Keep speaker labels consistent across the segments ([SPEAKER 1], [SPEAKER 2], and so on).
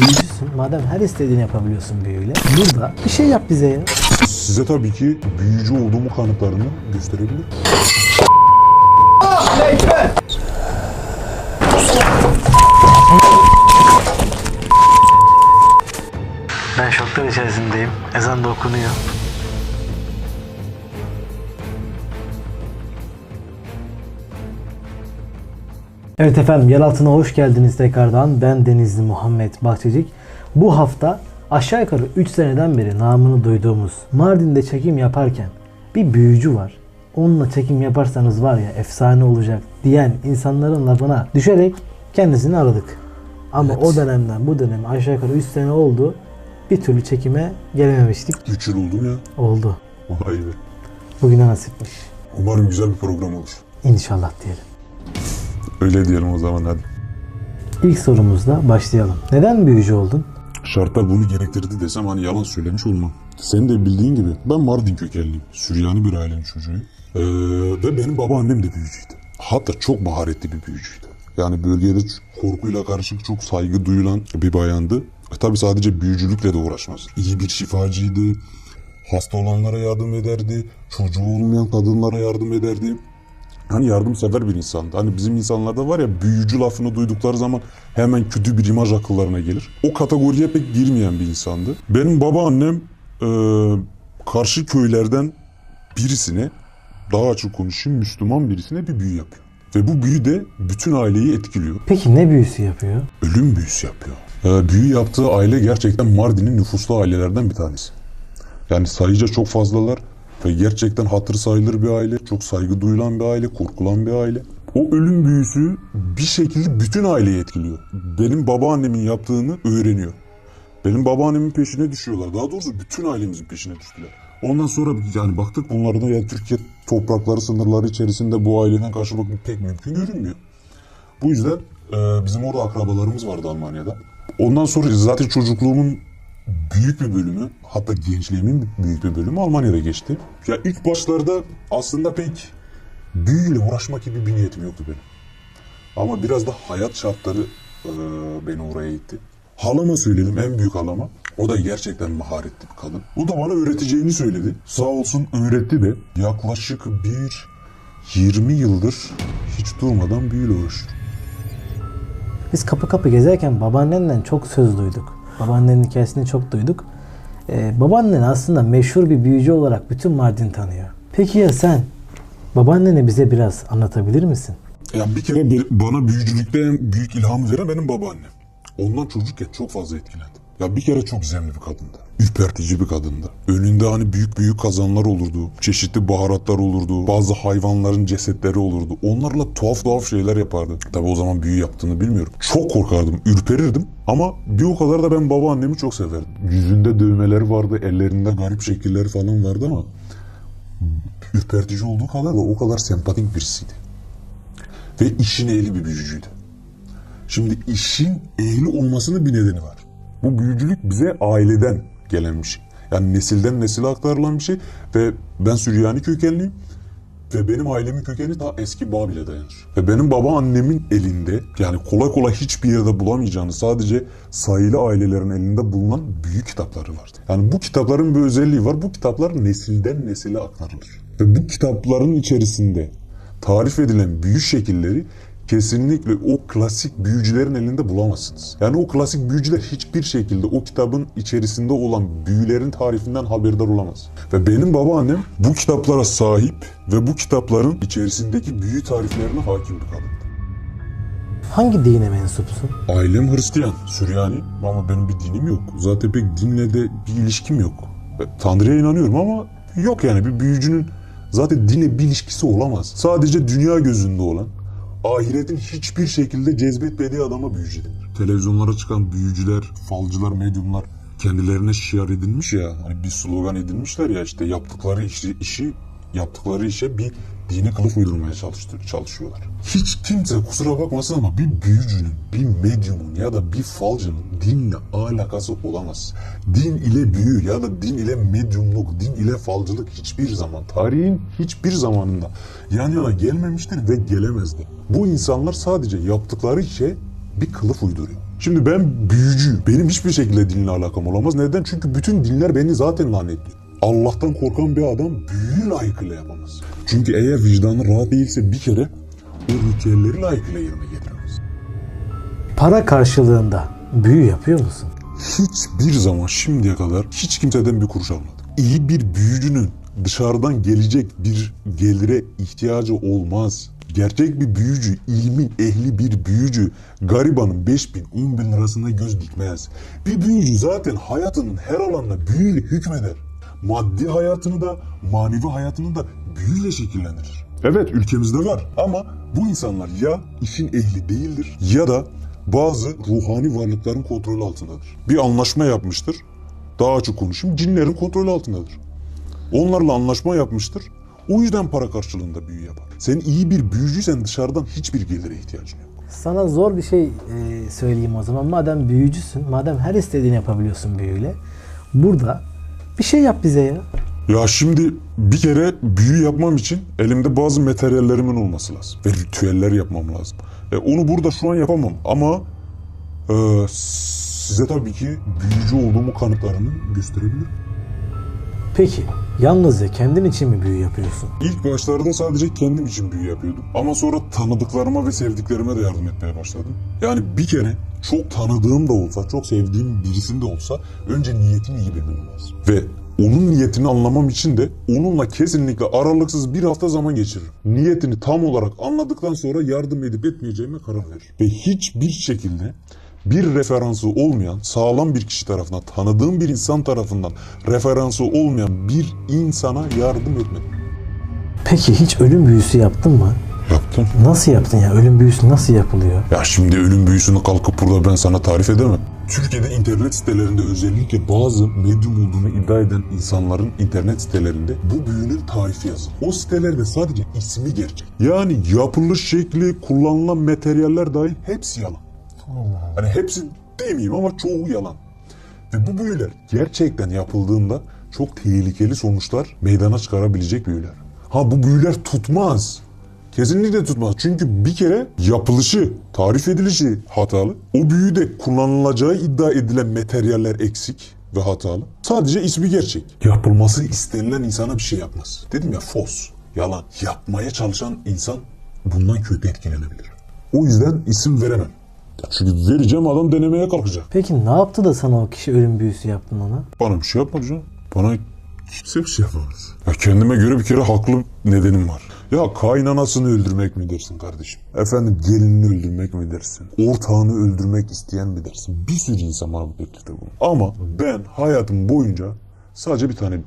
[SPEAKER 1] büyücüsün. Madem her istediğini yapabiliyorsun büyüyle. Burada bir şey yap bize ya.
[SPEAKER 2] Size tabii ki büyücü olduğumu kanıtlarını gösterebilirim.
[SPEAKER 1] Ben şoklar içerisindeyim. Ezan da okunuyor. Evet efendim yer altına hoş geldiniz tekrardan. Ben Denizli Muhammed Bahçecik. Bu hafta aşağı yukarı 3 seneden beri namını duyduğumuz Mardin'de çekim yaparken bir büyücü var. Onunla çekim yaparsanız var ya efsane olacak diyen insanların lafına düşerek kendisini aradık. Ama o dönemden bu dönem aşağı yukarı 3 sene oldu. Bir türlü çekime gelememiştik.
[SPEAKER 2] 3 yıl oldu mu ya?
[SPEAKER 1] Oldu.
[SPEAKER 2] Vay be.
[SPEAKER 1] Bugüne nasipmiş.
[SPEAKER 2] Umarım güzel bir program olur.
[SPEAKER 1] İnşallah diyelim.
[SPEAKER 2] Öyle diyelim o zaman hadi.
[SPEAKER 1] İlk sorumuzla başlayalım. Neden büyücü oldun?
[SPEAKER 2] Şartlar bunu gerektirdi desem hani yalan söylemiş olmam. Senin de bildiğin gibi ben Mardin kökenliyim. Süryani bir ailenin çocuğuyum. Ee, ve benim babaannem de büyücüydü. Hatta çok maharetli bir büyücüydü. Yani bölgede korkuyla karışık çok saygı duyulan bir bayandı. E, tabii sadece büyücülükle de uğraşmaz. İyi bir şifacıydı. Hasta olanlara yardım ederdi. Çocuğu olmayan kadınlara yardım ederdi. Hani yardımsever bir insandı. Hani bizim insanlarda var ya büyücü lafını duydukları zaman hemen kötü bir imaj akıllarına gelir. O kategoriye pek girmeyen bir insandı. Benim babaannem e, karşı köylerden birisine daha açık konuşayım Müslüman birisine bir büyü yapıyor. Ve bu büyü de bütün aileyi etkiliyor.
[SPEAKER 1] Peki ne büyüsü yapıyor?
[SPEAKER 2] Ölüm büyüsü yapıyor. E, büyü yaptığı aile gerçekten Mardin'in nüfuslu ailelerden bir tanesi. Yani sayıca çok fazlalar ve gerçekten hatır sayılır bir aile, çok saygı duyulan bir aile, korkulan bir aile. O ölüm büyüsü bir şekilde bütün aileyi etkiliyor. Benim babaannemin yaptığını öğreniyor. Benim babaannemin peşine düşüyorlar. Daha doğrusu bütün ailemizin peşine düştüler. Ondan sonra yani baktık bunlarda ya Türkiye toprakları sınırları içerisinde bu aileden karşılamak pek mümkün görünmüyor. Bu yüzden e, bizim orada akrabalarımız vardı Almanya'da. Ondan sonra zaten çocukluğumun büyük bir bölümü hatta gençliğimin büyük bir bölümü Almanya'da geçti. Ya ilk başlarda aslında pek büyüyle uğraşmak gibi bir niyetim yoktu benim. Ama biraz da hayat şartları e, beni oraya itti. Halama söyledim en büyük halama. O da gerçekten maharetli bir kadın. O da bana öğreteceğini söyledi. Sağ olsun öğretti de yaklaşık bir 20 yıldır hiç durmadan büyüyle uğraşıyorum.
[SPEAKER 1] Biz kapı kapı gezerken babaannenden çok söz duyduk. Babaannenin hikayesini çok duyduk. Ee, babaannen aslında meşhur bir büyücü olarak bütün Mardin tanıyor. Peki ya sen? Babaanneni bize biraz anlatabilir misin?
[SPEAKER 2] Yani bir kere bana büyücülükte en büyük ilhamı veren benim babaannem. Ondan çocukken çok fazla etkilendim. Ya bir kere çok zemli bir kadındı. Ürpertici bir kadındı. Önünde hani büyük büyük kazanlar olurdu. Çeşitli baharatlar olurdu. Bazı hayvanların cesetleri olurdu. Onlarla tuhaf tuhaf şeyler yapardı. Tabi o zaman büyü yaptığını bilmiyorum. Çok korkardım, ürperirdim. Ama bir o kadar da ben babaannemi çok severdim. Yüzünde dövmeleri vardı, ellerinde garip şekilleri falan vardı ama ürpertici olduğu kadar da o kadar sempatik birisiydi. Ve işin ehli bir büyücüydü. Şimdi işin ehli olmasının bir nedeni var. Bu büyücülük bize aileden gelen bir şey. Yani nesilden nesile aktarılan bir şey ve ben Süryani kökenliyim ve benim ailemin kökeni daha eski Babil'e dayanır. Ve benim babaannemin elinde yani kolay kolay hiçbir yerde bulamayacağınız sadece sayılı ailelerin elinde bulunan büyük kitapları vardı. Yani bu kitapların bir özelliği var. Bu kitaplar nesilden nesile aktarılır. Ve bu kitapların içerisinde tarif edilen büyü şekilleri kesinlikle o klasik büyücülerin elinde bulamazsınız. Yani o klasik büyücüler hiçbir şekilde o kitabın içerisinde olan büyülerin tarifinden haberdar olamaz. Ve benim babaannem bu kitaplara sahip ve bu kitapların içerisindeki büyü tariflerine hakim bir kadındı.
[SPEAKER 1] Hangi dine mensupsun?
[SPEAKER 2] Ailem Hristiyan, Süryani ama benim bir dinim yok. Zaten pek dinle de bir ilişkim yok. Tanrı'ya inanıyorum ama yok yani bir büyücünün zaten dine bir ilişkisi olamaz. Sadece dünya gözünde olan, ahiretin hiçbir şekilde cezbetmediği adama büyücü denir. Televizyonlara çıkan büyücüler, falcılar, medyumlar kendilerine şiar edilmiş ya, hani bir slogan edilmişler ya işte yaptıkları işi, işi yaptıkları işe bir dini kılıf uydurmaya çalıştır, çalışıyorlar. Hiç kimse kusura bakmasın ama bir büyücünün, bir medyumun ya da bir falcının dinle alakası olamaz. Din ile büyü ya da din ile medyumluk, din ile falcılık hiçbir zaman, tarihin hiçbir zamanında yan yana gelmemiştir ve gelemezdi. Bu insanlar sadece yaptıkları işe bir kılıf uyduruyor. Şimdi ben büyücü. Benim hiçbir şekilde dinle alakam olamaz. Neden? Çünkü bütün dinler beni zaten lanetliyor. Allah'tan korkan bir adam büyüyü layıkıyla yapamaz. Çünkü eğer vicdanı rahat değilse bir kere o ritüelleri layıkıyla yerine getiremez.
[SPEAKER 1] Para karşılığında büyü yapıyor musun?
[SPEAKER 2] Hiçbir zaman şimdiye kadar hiç kimseden bir kuruş almadım. İyi bir büyücünün dışarıdan gelecek bir gelire ihtiyacı olmaz. Gerçek bir büyücü, ilmin ehli bir büyücü, garibanın 5 bin, 10 bin lirasına göz dikmez. Bir büyücü zaten hayatının her alanına büyüyle hükmeder. Maddi hayatını da, manevi hayatını da büyüyle şekillendirir. Evet ülkemizde var ama bu insanlar ya işin ehli değildir ya da bazı ruhani varlıkların kontrolü altındadır. Bir anlaşma yapmıştır. Daha açık konuşayım. Cinlerin kontrolü altındadır. Onlarla anlaşma yapmıştır. O yüzden para karşılığında büyü yapar. Sen iyi bir büyücüysen dışarıdan hiçbir gelire ihtiyacın yok.
[SPEAKER 1] Sana zor bir şey e, söyleyeyim o zaman. Madem büyücüsün, madem her istediğini yapabiliyorsun büyüyle. Burada bir şey yap bize ya.
[SPEAKER 2] Ya şimdi bir kere büyü yapmam için elimde bazı materyallerimin olması lazım. Ve ritüeller yapmam lazım. E, onu burada şu an yapamam ama e, size tabii ki büyücü olduğumu kanıtlarını gösterebilirim.
[SPEAKER 1] Peki yalnızca kendin için mi büyü yapıyorsun?
[SPEAKER 2] İlk başlarda sadece kendim için büyü yapıyordum. Ama sonra tanıdıklarıma ve sevdiklerime de yardım etmeye başladım. Yani bir kere çok tanıdığım da olsa, çok sevdiğim birisinin de olsa önce niyetini iyi bilmem lazım. Ve onun niyetini anlamam için de onunla kesinlikle aralıksız bir hafta zaman geçiririm. Niyetini tam olarak anladıktan sonra yardım edip etmeyeceğime karar veririm. Ve hiçbir şekilde bir referansı olmayan, sağlam bir kişi tarafından, tanıdığım bir insan tarafından referansı olmayan bir insana yardım etmedim.
[SPEAKER 1] Peki hiç ölüm büyüsü yaptın mı?
[SPEAKER 2] Yaptım.
[SPEAKER 1] Nasıl yaptın ya? Ölüm büyüsü nasıl yapılıyor?
[SPEAKER 2] Ya şimdi ölüm büyüsünü kalkıp burada ben sana tarif edemem. Türkiye'de internet sitelerinde özellikle bazı medyum olduğunu iddia eden insanların internet sitelerinde bu büyünün tarifi yazılı. O sitelerde sadece ismi gerçek. Yani yapılış şekli, kullanılan materyaller dahil hepsi yalan. Hani hepsi demeyeyim ama çoğu yalan. Ve bu büyüler gerçekten yapıldığında çok tehlikeli sonuçlar meydana çıkarabilecek büyüler. Ha bu büyüler tutmaz. Kesinlikle tutmaz. Çünkü bir kere yapılışı, tarif edilişi hatalı. O büyüde kullanılacağı iddia edilen materyaller eksik ve hatalı. Sadece ismi gerçek. Yapılması istenilen insana bir şey yapmaz. Dedim ya fos, yalan. Yapmaya çalışan insan bundan kötü etkilenebilir. O yüzden isim veremem. Çünkü vereceğim adam denemeye kalkacak.
[SPEAKER 1] Peki ne yaptı da sana o kişi ölüm büyüsü yaptın ona?
[SPEAKER 2] Bana bir şey yapmadı canım. Bana kimse bir şey yapamaz. Ya kendime göre bir kere haklı nedenim var. Ya kaynanasını öldürmek mi dersin kardeşim? Efendim gelinini öldürmek mi dersin? Ortağını öldürmek isteyen mi dersin? Bir sürü insan bana bu teklifte bulundu. Ama ben hayatım boyunca sadece bir tane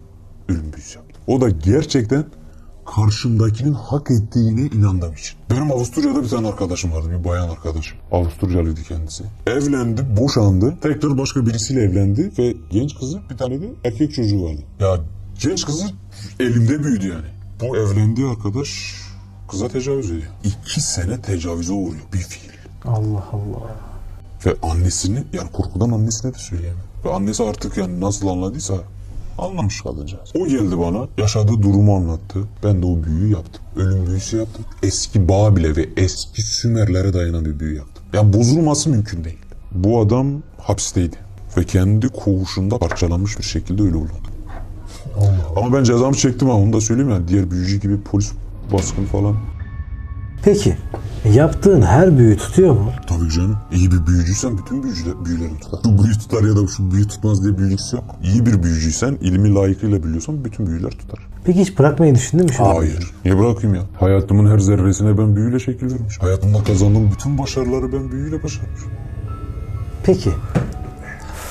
[SPEAKER 2] ölüm büyüsü yaptım. O da gerçekten karşımdakinin hak ettiğine inandığım için. Benim Avusturya'da bir tane arkadaşım vardı, bir bayan arkadaşım. Avusturyalıydı kendisi. Evlendi, boşandı. Tekrar başka birisiyle evlendi ve genç kızı bir tane de erkek çocuğu vardı. Ya genç kızı elimde büyüdü yani. Bu evlendiği arkadaş kıza tecavüz ediyor. İki sene tecavüze uğruyor bir fiil.
[SPEAKER 1] Allah Allah.
[SPEAKER 2] Ve annesini yani korkudan annesine de söyleyemedi. Ve annesi artık yani nasıl anladıysa anlamış kadıncağız. O geldi bana yaşadığı durumu anlattı. Ben de o büyüyü yaptım. Ölüm büyüsü yaptım. Eski Babil'e ve eski Sümerlere dayanan bir büyü yaptım. Yani bozulması mümkün değil. Bu adam hapisteydi. Ve kendi koğuşunda parçalanmış bir şekilde ölü oldu. Ama ben cezamı çektim ha onu da söyleyeyim yani. Diğer büyücü gibi polis baskını falan.
[SPEAKER 1] Peki yaptığın her büyü tutuyor mu?
[SPEAKER 2] Tabii canım. İyi bir büyücüysen bütün büyücüler, büyülerin tutar. Şu büyü tutar ya da şu büyü tutmaz diye lüks yok. İyi bir büyücüysen, ilmi layıkıyla biliyorsan bütün büyüler tutar.
[SPEAKER 1] Peki hiç bırakmayı düşündün mü şunu?
[SPEAKER 2] Hayır. Niye bırakayım ya? Hayatımın her zerresine ben büyüyle şekil vermiş. Hayatımda kazandığım bütün başarıları ben büyüyle başarmış.
[SPEAKER 1] Peki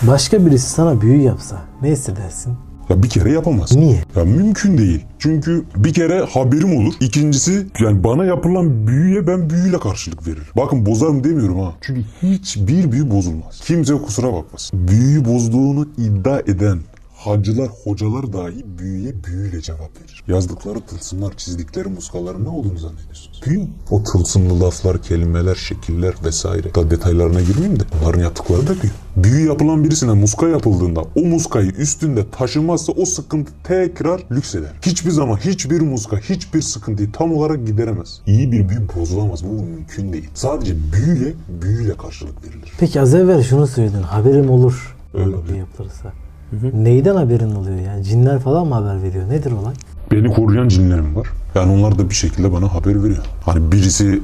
[SPEAKER 1] başka birisi sana büyü yapsa ne hissedersin?
[SPEAKER 2] Ya bir kere yapamaz.
[SPEAKER 1] Niye?
[SPEAKER 2] Ya mümkün değil. Çünkü bir kere haberim olur. İkincisi yani bana yapılan büyüye ben büyüyle karşılık veririm. Bakın bozarım demiyorum ha. Çünkü hiçbir büyü bozulmaz. Kimse kusura bakmasın. Büyüyü bozduğunu iddia eden Hacılar, hocalar dahi büyüye büyüyle cevap verir. Yazdıkları tılsımlar, çizdikleri muskaların ne olduğunu zannediyorsunuz? Büyü. O tılsımlı laflar, kelimeler, şekiller vesaire. Da detaylarına girmeyeyim de onların yaptıkları da büyü. Büyü yapılan birisine muska yapıldığında o muskayı üstünde taşımazsa o sıkıntı tekrar lükseder. Hiçbir zaman hiçbir muska hiçbir sıkıntıyı tam olarak gideremez. İyi bir büyü bozulamaz. Bu mümkün değil. Sadece büyüyle, büyüyle karşılık verilir.
[SPEAKER 1] Peki az evvel şunu söyledin. Haberim olur.
[SPEAKER 2] Öyle
[SPEAKER 1] bir
[SPEAKER 2] oluyor.
[SPEAKER 1] yapılırsa. Neyden haberin oluyor yani? Cinler falan mı haber veriyor? Nedir olay?
[SPEAKER 2] Beni koruyan cinlerim var. Yani onlar da bir şekilde bana haber veriyor. Hani birisi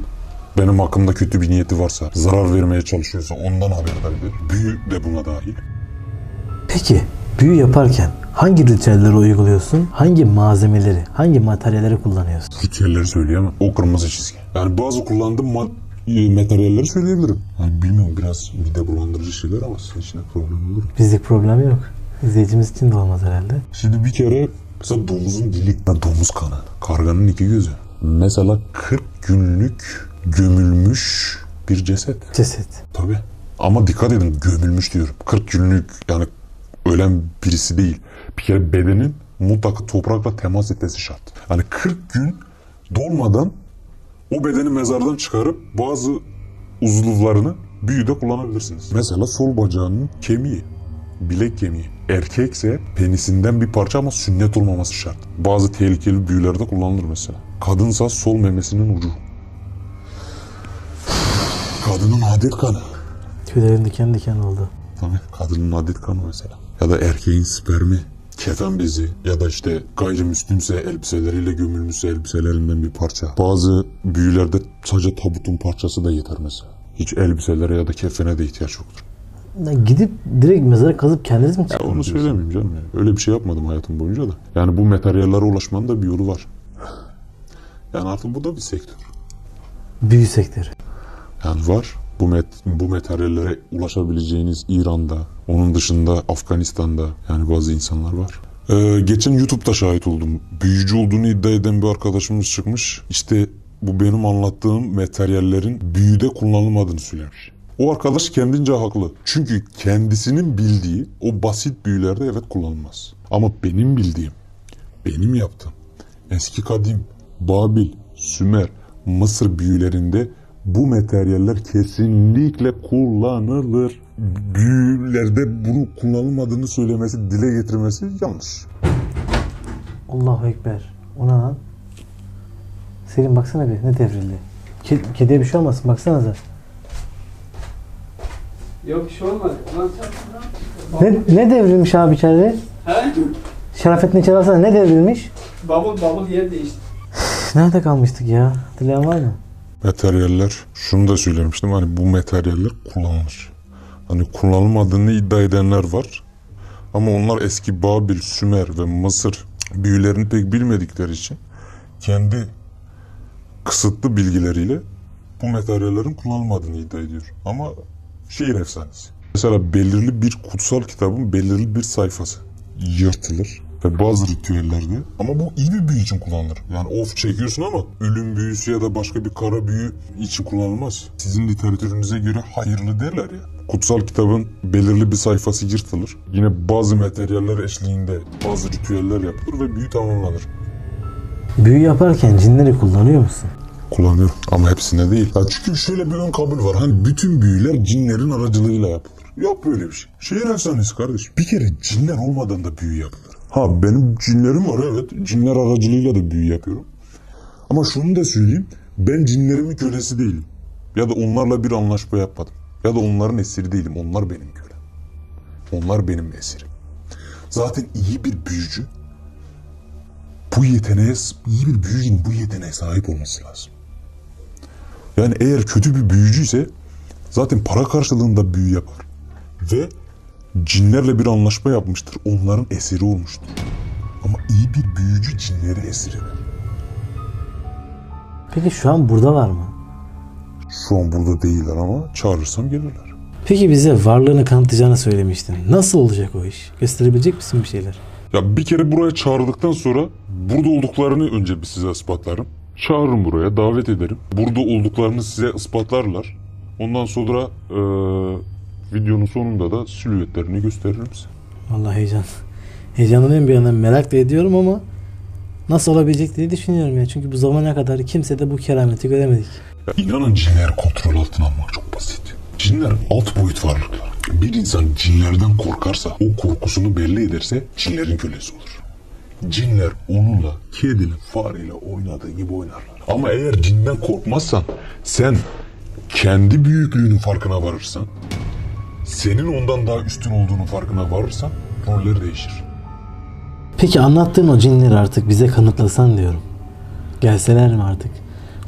[SPEAKER 2] benim hakkımda kötü bir niyeti varsa, zarar vermeye çalışıyorsa ondan haberdar ediyor. Büyü de buna dahil.
[SPEAKER 1] Peki büyü yaparken hangi ritüelleri uyguluyorsun? Hangi malzemeleri, hangi materyalleri kullanıyorsun?
[SPEAKER 2] Ritüelleri söyleyemem. O kırmızı çizgi. Yani bazı kullandığım ma- e, materyalleri söyleyebilirim. Yani bilmiyorum biraz mide bulandırıcı şeyler ama sizin için problem olur.
[SPEAKER 1] Bizlik problem yok. İzleyicimiz için de olmaz herhalde.
[SPEAKER 2] Şimdi bir kere mesela domuzun dili, domuz kanı, karganın iki gözü. Mesela 40 günlük gömülmüş bir ceset.
[SPEAKER 1] Ceset.
[SPEAKER 2] Tabii. Ama dikkat edin gömülmüş diyorum. 40 günlük yani ölen birisi değil. Bir kere bedenin mutlaka toprakla temas etmesi şart. Yani 40 gün dolmadan o bedeni mezardan çıkarıp bazı uzuvlarını büyüde kullanabilirsiniz. Mesela sol bacağının kemiği, bilek kemiği. Erkekse penisinden bir parça ama sünnet olmaması şart. Bazı tehlikeli büyülerde kullanılır mesela. Kadınsa sol memesinin ucu. Kadının adet kanı.
[SPEAKER 1] Tüylerim diken diken oldu.
[SPEAKER 2] Tabii kadının adet kanı mesela. Ya da erkeğin spermi, kefen bezi ya da işte gayrimüslimse elbiseleriyle gömülmüşse elbiselerinden bir parça. Bazı büyülerde sadece tabutun parçası da yeter mesela. Hiç elbiselere ya da kefene de ihtiyaç yoktur.
[SPEAKER 1] Ya Gidip direkt mezara kazıp kendiniz mi çıkardınız?
[SPEAKER 2] onu söylemeyeyim canım. ya. Öyle bir şey yapmadım hayatım boyunca da. Yani bu materyallere ulaşmanın da bir yolu var. Yani artık bu da bir sektör.
[SPEAKER 1] Büyü sektörü.
[SPEAKER 2] Yani var. Bu, met, bu materyallere ulaşabileceğiniz İran'da, onun dışında Afganistan'da yani bazı insanlar var. Ee, geçen YouTube'da şahit oldum. Büyücü olduğunu iddia eden bir arkadaşımız çıkmış. İşte bu benim anlattığım materyallerin büyüde kullanılmadığını söylemiş. O arkadaş kendince haklı. Çünkü kendisinin bildiği o basit büyülerde evet kullanılmaz. Ama benim bildiğim, benim yaptığım eski kadim, Babil, Sümer, Mısır büyülerinde bu materyaller kesinlikle kullanılır. Büyülerde bunu kullanılmadığını söylemesi, dile getirmesi yanlış.
[SPEAKER 1] Allahu Ekber. O ne lan? Selim baksana bir ne devrildi. Ke- kediye bir şey olmasın baksanıza.
[SPEAKER 3] Yok bir şey olmadı. Lan sen
[SPEAKER 1] Ne, ne devrilmiş abi içeride?
[SPEAKER 3] He?
[SPEAKER 1] Şerafettin içeri alsana ne devrilmiş?
[SPEAKER 3] Bubble bubble yer değişti.
[SPEAKER 1] Nerede kalmıştık ya? Hatırlayan var mı?
[SPEAKER 2] Materyaller, şunu da söylemiştim hani bu materyaller kullanılır. Hani kullanılmadığını iddia edenler var. Ama onlar eski Babil, Sümer ve Mısır büyülerini pek bilmedikleri için kendi kısıtlı bilgileriyle bu materyallerin kullanılmadığını iddia ediyor. Ama şehir efsanesi. Mesela belirli bir kutsal kitabın belirli bir sayfası yırtılır ve bazı ritüellerde ama bu iyi bir büyü için kullanılır. Yani of çekiyorsun ama ölüm büyüsü ya da başka bir kara büyü için kullanılmaz. Sizin literatürünüze göre hayırlı derler ya. Kutsal kitabın belirli bir sayfası yırtılır. Yine bazı materyaller eşliğinde bazı ritüeller yapılır ve büyü tamamlanır.
[SPEAKER 1] Büyü yaparken cinleri kullanıyor musun?
[SPEAKER 2] Kullanıyorum ama hepsine değil. Ya çünkü şöyle bir ön kabul var. Hani bütün büyüler cinlerin aracılığıyla yapılır. Yok böyle bir şey. Şehir efsanesi kardeş. Bir kere cinler olmadan da büyü yapılır. Ha benim cinlerim var evet. Cinler aracılığıyla da büyü yapıyorum. Ama şunu da söyleyeyim. Ben cinlerimin kölesi değilim. Ya da onlarla bir anlaşma yapmadım. Ya da onların esiri değilim. Onlar benim kölem. Onlar benim esirim. Zaten iyi bir büyücü bu yeteneğe, iyi bir büyücünün bu yeteneğe sahip olması lazım. Yani eğer kötü bir büyücüyse zaten para karşılığında büyü yapar. Ve cinlerle bir anlaşma yapmıştır. Onların esiri olmuştur. Ama iyi bir büyücü cinleri esir eder.
[SPEAKER 1] Peki şu an burada var mı?
[SPEAKER 2] Şu an burada değiller ama çağırırsam gelirler.
[SPEAKER 1] Peki bize varlığını kanıtlayacağını söylemiştin. Nasıl olacak o iş? Gösterebilecek misin bir şeyler?
[SPEAKER 2] Ya bir kere buraya çağırdıktan sonra burada olduklarını önce bir size ispatlarım. Çağırırım buraya, davet ederim. Burada olduklarını size ispatlarlar. Ondan sonra eee, videonun sonunda da silüetlerini gösteririm size.
[SPEAKER 1] Vallahi heyecan. Heyecanlıyım bir yandan merak da ediyorum ama nasıl olabilecek diye düşünüyorum ya. Çünkü bu zamana kadar kimse de bu kerameti göremedik.
[SPEAKER 2] İnanın cinleri kontrol altına almak çok basit. Cinler alt boyut varlıklar. Bir insan cinlerden korkarsa, o korkusunu belli ederse cinlerin kölesi olur. Cinler onunla, kediyle, fareyle oynadığı gibi oynarlar. Ama eğer cinden korkmazsan, sen kendi büyüklüğünün farkına varırsan, senin ondan daha üstün olduğunun farkına varırsan, roller değişir.
[SPEAKER 1] Peki anlattığın o cinleri artık bize kanıtlasan diyorum. Gelseler mi artık?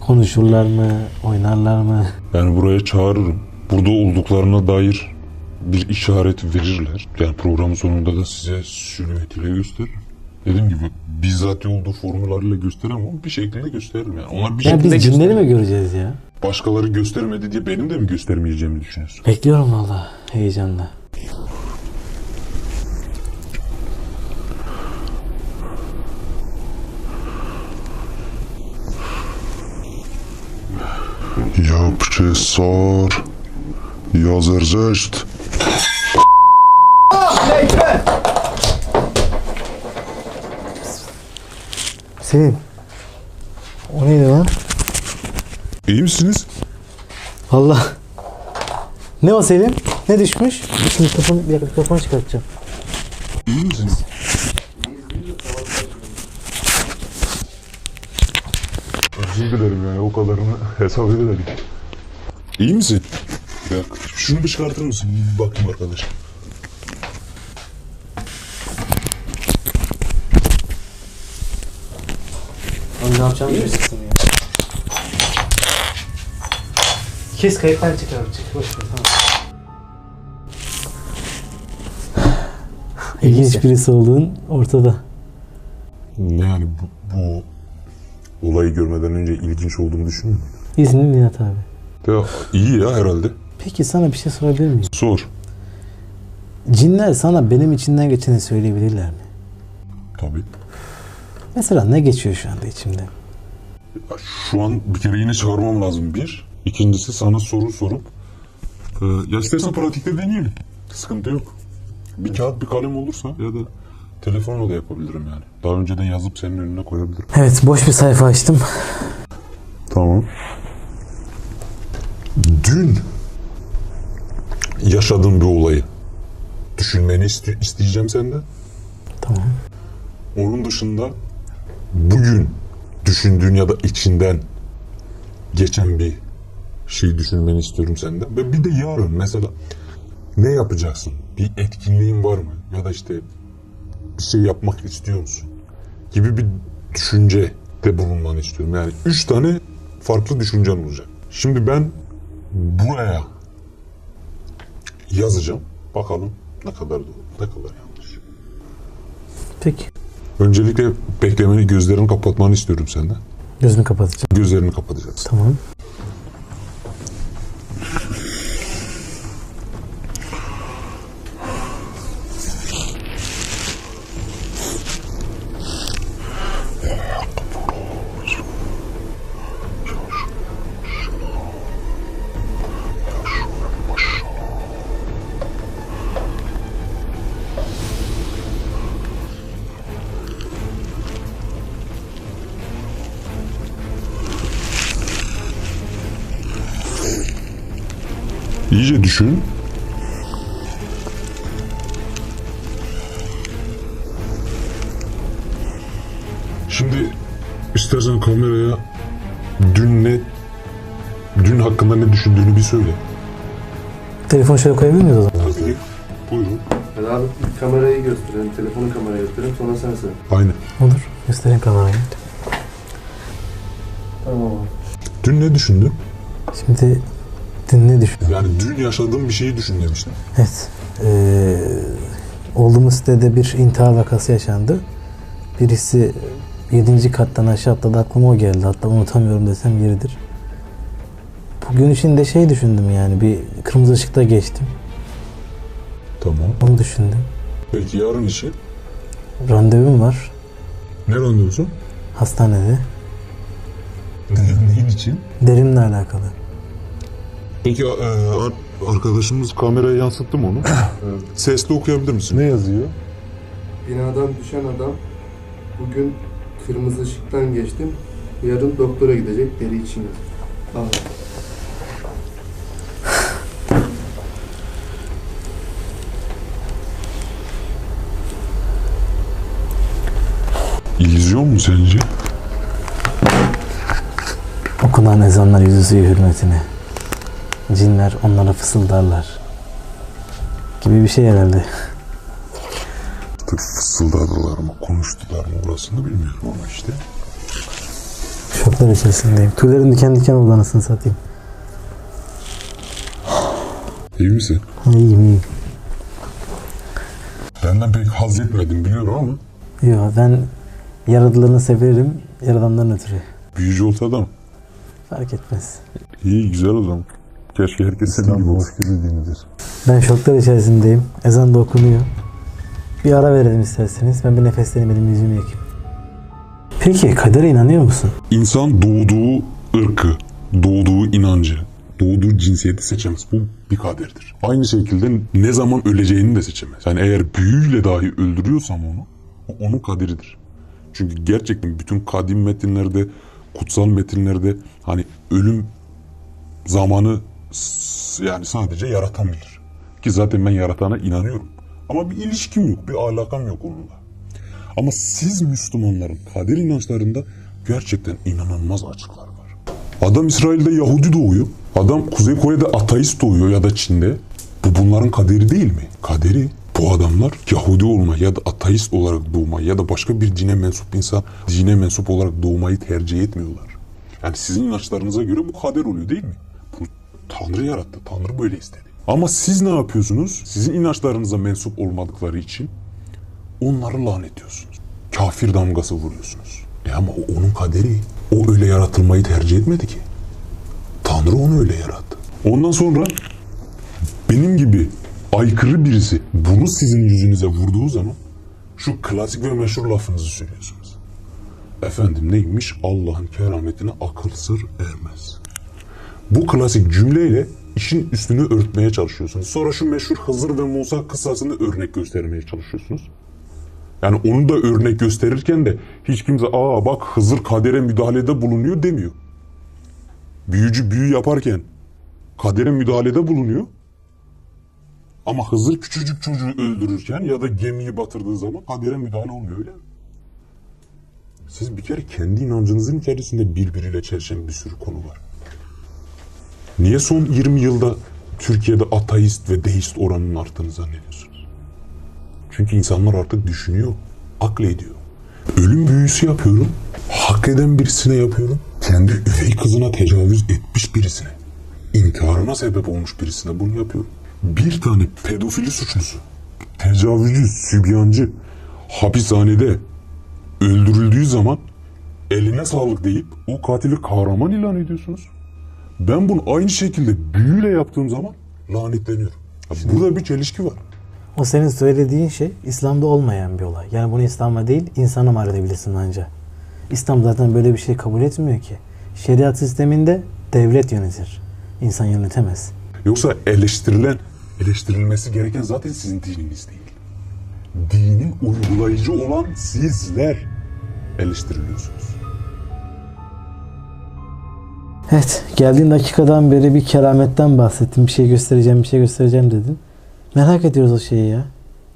[SPEAKER 1] Konuşurlar mı? Oynarlar mı?
[SPEAKER 2] Yani buraya çağırırım. Burada olduklarına dair bir işaret verirler. Yani programın sonunda da size silüetiyle gösteririm. Dediğim gibi bizzat olduğu formüllerle gösteremem ama bir şekilde gösteririm yani. Onlar bir
[SPEAKER 1] Ya
[SPEAKER 2] şekilde
[SPEAKER 1] biz cinleri mi göreceğiz ya?
[SPEAKER 2] Başkaları göstermedi diye benim de mi göstermeyeceğimi düşünüyorsun?
[SPEAKER 1] Bekliyorum valla heyecanla.
[SPEAKER 2] Ja profesor, ja zerześć.
[SPEAKER 1] Selim. O neydi lan?
[SPEAKER 2] İyi misiniz?
[SPEAKER 1] Valla. Ne o Selim? Ne düşmüş? Şimdi mikrofon, bir dakika, mikrofon çıkartacağım.
[SPEAKER 2] İyi misiniz? Özür dilerim yani o kadarını hesap edemedim. İyi misin? Dakika. Şunu bir çıkartır mısın? Bir bakayım arkadaş.
[SPEAKER 1] Ne yapacağımı bilirsin ya. Kes kayıttan çık abi çık. Boş ver tamam. İlginç birisi olduğun ortada.
[SPEAKER 2] Ne yani bu, bu olayı görmeden önce ilginç olduğunu düşünüyor musun?
[SPEAKER 1] İznin Nihat abi.
[SPEAKER 2] Ya iyi ya herhalde.
[SPEAKER 1] Peki sana bir şey sorabilir miyim?
[SPEAKER 2] Sor.
[SPEAKER 1] Cinler sana benim içinden geçeni söyleyebilirler mi?
[SPEAKER 2] Tabii.
[SPEAKER 1] Mesela ne geçiyor şu anda içimde?
[SPEAKER 2] Şu an bir kere yine çağırmam lazım bir. İkincisi sana soru sorup e, ya istersen pratikte deneyelim. Sıkıntı yok. Bir kağıt bir kalem olursa ya da telefonla da yapabilirim yani. Daha önceden yazıp senin önüne koyabilirim.
[SPEAKER 1] Evet boş bir sayfa açtım.
[SPEAKER 2] Tamam. Dün yaşadığın bir olayı düşünmeni iste- isteyeceğim senden.
[SPEAKER 1] Tamam.
[SPEAKER 2] Onun dışında bugün düşündüğün ya da içinden geçen bir şey düşünmeni istiyorum senden. Ve bir de yarın mesela ne yapacaksın? Bir etkinliğin var mı? Ya da işte bir şey yapmak istiyor musun? Gibi bir düşünce de bulunmanı istiyorum. Yani üç tane farklı düşüncen olacak. Şimdi ben buraya yazacağım. Bakalım ne kadar doğru, ne kadar yanlış.
[SPEAKER 1] Peki.
[SPEAKER 2] Öncelikle beklemeni, gözlerini kapatmanı istiyorum senden.
[SPEAKER 1] Gözünü kapatacağım.
[SPEAKER 2] Gözlerini kapatacaksın.
[SPEAKER 1] Tamam.
[SPEAKER 2] İyice düşün. Şimdi istersen kameraya dün ne dün hakkında ne düşündüğünü bir söyle.
[SPEAKER 1] Telefonu şöyle koyabilir miyiz o zaman?
[SPEAKER 2] Buyurun.
[SPEAKER 4] Ben abi kamerayı gösterelim, telefonu kameraya gösterelim sonra sen söyle.
[SPEAKER 2] Aynen.
[SPEAKER 1] Olur. Göstereyim kamerayı.
[SPEAKER 4] Tamam abi.
[SPEAKER 2] Dün ne düşündün?
[SPEAKER 1] Şimdi dün ne düşün?
[SPEAKER 2] Yani dün yaşadığın bir şeyi düşün demiştin.
[SPEAKER 1] Evet. Ee, olduğumuz sitede bir intihar vakası yaşandı. Birisi 7. kattan aşağı atladı. Aklıma o geldi. Hatta unutamıyorum desem yeridir. Bugün için de şey düşündüm yani. Bir kırmızı ışıkta geçtim.
[SPEAKER 2] Tamam.
[SPEAKER 1] Onu düşündüm.
[SPEAKER 2] Peki yarın işi?
[SPEAKER 1] Randevum var.
[SPEAKER 2] Ne randevusu?
[SPEAKER 1] Hastanede.
[SPEAKER 2] Neyin için?
[SPEAKER 1] Derimle alakalı.
[SPEAKER 2] Peki e, ar- arkadaşımız kameraya yansıttı mı onu? Sesli okuyabilir misin? Ne yazıyor?
[SPEAKER 4] Binadan düşen adam bugün kırmızı ışıktan geçtim. Yarın doktora gidecek deri için. Al.
[SPEAKER 2] İllüzyon mu sence?
[SPEAKER 1] Okunan ezanlar yüzüsü hürmetine. Cinler onlara fısıldarlar. Gibi bir şey herhalde.
[SPEAKER 2] Artık fısıldadılar mı, konuştular mı orasını bilmiyorum ama işte.
[SPEAKER 1] Şoklar içerisindeyim. Tüylerim diken diken oldu anasını satayım.
[SPEAKER 2] İyi misin?
[SPEAKER 1] İyiyim iyiyim.
[SPEAKER 2] Benden pek haz etmedim biliyorum ama
[SPEAKER 1] Yo ben yaradılarını severim yaradandan ötürü.
[SPEAKER 2] büyücü olsa da
[SPEAKER 1] Fark etmez.
[SPEAKER 2] iyi güzel zaman. Keşke herkes senin gibi olsa dediğinidir.
[SPEAKER 1] Ben şoklar içerisindeyim. Ezan da okunuyor. Bir ara verelim isterseniz. Ben bir nefesleneyim elim yüzümü yakayım. Peki kadere inanıyor musun?
[SPEAKER 2] İnsan doğduğu ırkı, doğduğu inancı, doğduğu cinsiyeti seçemez. Bu bir kaderdir. Aynı şekilde ne zaman öleceğini de seçemez. Yani eğer büyüyle dahi öldürüyorsam onu, o onun kaderidir. Çünkü gerçekten bütün kadim metinlerde, kutsal metinlerde hani ölüm zamanı yani sadece yaratan. Ki zaten ben yaratana inanıyorum. Ama bir ilişkim yok, bir alakam yok onunla. Ama siz Müslümanların kader inançlarında gerçekten inanılmaz açıklar var. Adam İsrail'de Yahudi doğuyor. Adam Kuzey Kore'de ateist doğuyor ya da Çin'de. Bu bunların kaderi değil mi? Kaderi. Bu adamlar Yahudi olma ya da ateist olarak doğmayı ya da başka bir dine mensup insan dine mensup olarak doğmayı tercih etmiyorlar. Yani sizin inançlarınıza göre bu kader oluyor değil mi? Tanrı yarattı. Tanrı böyle istedi. Ama siz ne yapıyorsunuz? Sizin inançlarınıza mensup olmadıkları için onları lanetliyorsunuz. Kafir damgası vuruyorsunuz. E ama o onun kaderi. O öyle yaratılmayı tercih etmedi ki. Tanrı onu öyle yarattı. Ondan sonra benim gibi aykırı birisi bunu sizin yüzünüze vurduğu zaman şu klasik ve meşhur lafınızı söylüyorsunuz. Efendim neymiş? Allah'ın kerametine akıl sır ermez. Bu klasik cümleyle işin üstünü örtmeye çalışıyorsunuz. Sonra şu meşhur Hızır ve Musa kıssasını örnek göstermeye çalışıyorsunuz. Yani onu da örnek gösterirken de hiç kimse aa bak Hızır kadere müdahalede bulunuyor demiyor. Büyücü büyü yaparken kadere müdahalede bulunuyor. Ama Hızır küçücük çocuğu öldürürken ya da gemiyi batırdığı zaman kadere müdahale olmuyor öyle mi? Siz bir kere kendi inancınızın içerisinde birbiriyle çelişen bir sürü konu var. Niye son 20 yılda Türkiye'de ateist ve deist oranının arttığını zannediyorsunuz? Çünkü insanlar artık düşünüyor, aklediyor. Ölüm büyüsü yapıyorum, hak eden birisine yapıyorum. Kendi üvey kızına tecavüz etmiş birisine, intiharına sebep olmuş birisine bunu yapıyorum. Bir tane pedofili suçlusu, tecavüzcü, sübyancı hapishanede öldürüldüğü zaman eline sağlık deyip o katili kahraman ilan ediyorsunuz. Ben bunu aynı şekilde büyüyle yaptığım zaman lanetleniyorum. Ya Burada bir çelişki var.
[SPEAKER 1] O senin söylediğin şey İslam'da olmayan bir olay. Yani bunu İslam'a değil insana mal edebilirsin anca. İslam zaten böyle bir şey kabul etmiyor ki. Şeriat sisteminde devlet yönetir. İnsan yönetemez.
[SPEAKER 2] Yoksa eleştirilen, eleştirilmesi gereken zaten sizin dininiz değil. Dinin uygulayıcı olan sizler eleştiriliyorsunuz.
[SPEAKER 1] Evet, geldiğin dakikadan beri bir kerametten bahsettin. Bir şey göstereceğim, bir şey göstereceğim dedin. Merak ediyoruz o şeyi ya.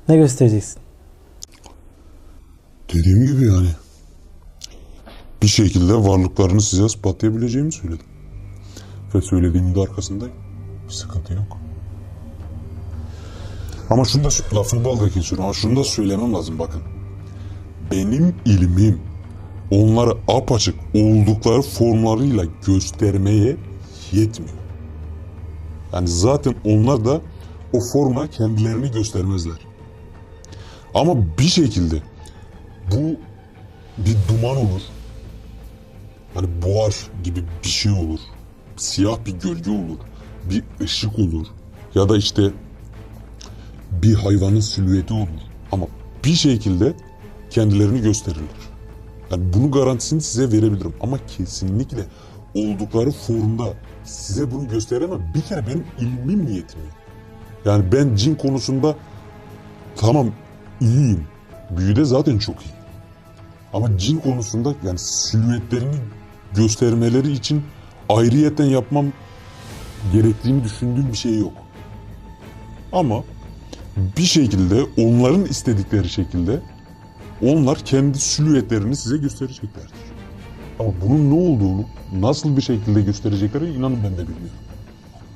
[SPEAKER 1] Ne göstereceksin?
[SPEAKER 2] Dediğim gibi yani. Bir şekilde varlıklarını size ispatlayabileceğimi söyledim. Ve söylediğimin de arkasındayım. Sıkıntı yok. Ama şunu da lafını bal geçiyorum ama şunu da söylemem lazım bakın. Benim ilmim onları apaçık oldukları formlarıyla göstermeye yetmiyor. Yani zaten onlar da o forma kendilerini göstermezler. Ama bir şekilde bu bir duman olur. Hani buhar gibi bir şey olur. Siyah bir gölge olur. Bir ışık olur. Ya da işte bir hayvanın silüeti olur. Ama bir şekilde kendilerini gösterirler. Yani bunu garantisini size verebilirim. Ama kesinlikle oldukları formda size bunu gösteremem. Bir kere benim ilmim yetmiyor. Yani ben cin konusunda tamam iyiyim. Büyüde zaten çok iyi. Ama cin konusunda yani silüetlerini göstermeleri için ayrıyeten yapmam gerektiğini düşündüğüm bir şey yok. Ama bir şekilde onların istedikleri şekilde onlar kendi silüetlerini size göstereceklerdir. Ama bunun ne olduğunu, nasıl bir şekilde gösterecekleri inanın ben de bilmiyorum.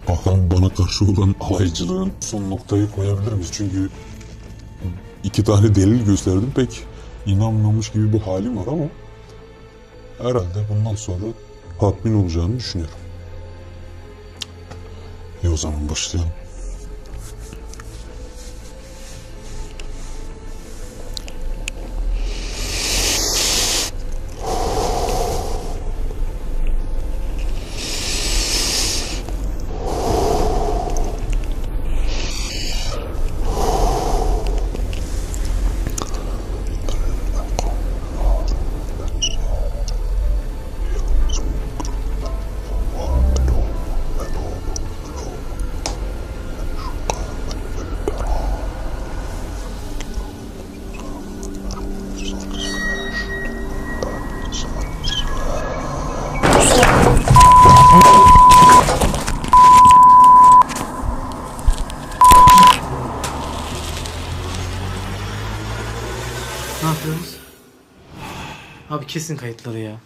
[SPEAKER 2] Bakalım bana karşı olan alaycılığın son noktayı koyabilir miyiz? Çünkü iki tane delil gösterdim pek inanmamış gibi bir halim var ama herhalde bundan sonra tatmin olacağını düşünüyorum. İyi o zaman başlayalım.
[SPEAKER 1] Kesin kayıtları ya.